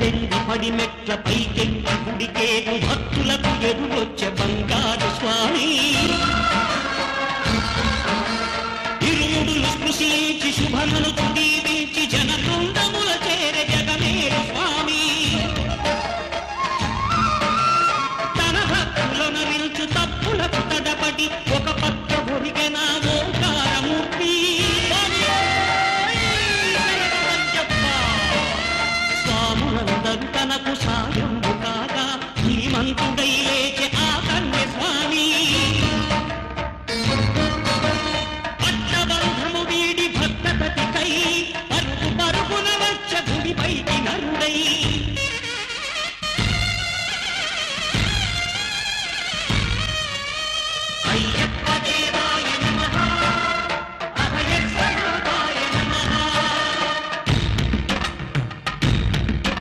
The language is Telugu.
పద్దెనిమిది పడి మెట్ల పైకెళ్ళి గుడికేగు భక్తులకు ఎదురొచ్చే బంగారు స్వామి. ఇరుముడులు స్పృశించి శుభమును దీవి Bye.